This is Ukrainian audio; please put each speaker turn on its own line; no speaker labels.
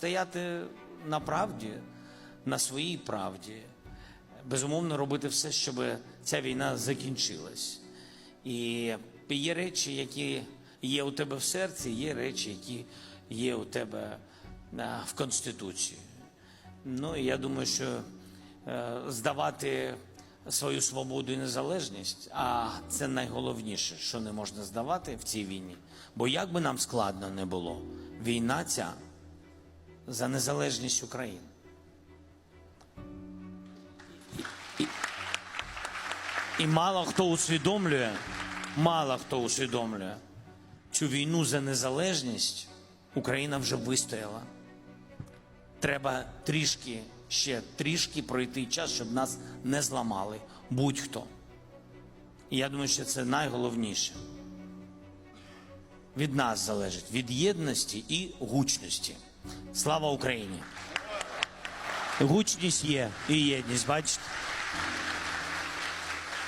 стояти на правді, на своїй правді, безумовно, робити все, щоб ця війна закінчилась. І є речі, які є у тебе в серці, є речі, які є у тебе в Конституції. Ну і я думаю, що е, здавати свою свободу і незалежність, а це найголовніше, що не можна здавати в цій війні. Бо як би нам складно не було, війна ця за незалежність України. І, і, мало хто усвідомлює, мало хто усвідомлює, цю війну за незалежність Україна вже вистояла. Треба трішки, ще трішки пройти час, щоб нас не зламали будь-хто. І я думаю, що це найголовніше. Від нас залежить, від єдності і гучності. Слава Україні! Гучність є і єдність, бачите?